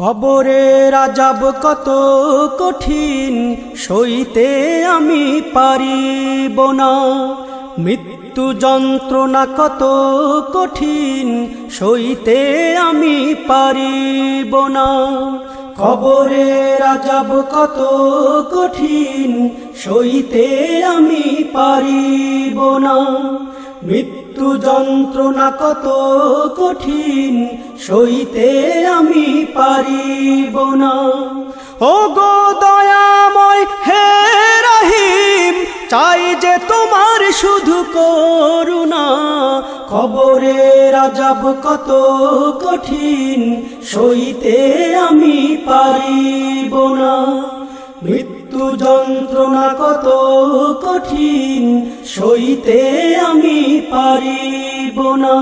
কবরে রাজাব কত কঠিন, সইতে আমি পারিব না। মৃত্যু যন্ত্রণা কত কঠিন, সইতে আমি পারিব না। কবরে রাজাব কত কঠিন, সইতে আমি পারিব মৃত্যু যন্ত্রণা কত কঠিন, সইতে আমি পারিব না। ও গো দয়াময় হে রহিম, চাই যে তোমার শুধু করুণা। খবরে রাজাব কত কঠিন, সইতে আমি পারিব না। মৃত্যু যন্ত্রণা কত কঠিন সইতে আমি পারিব না।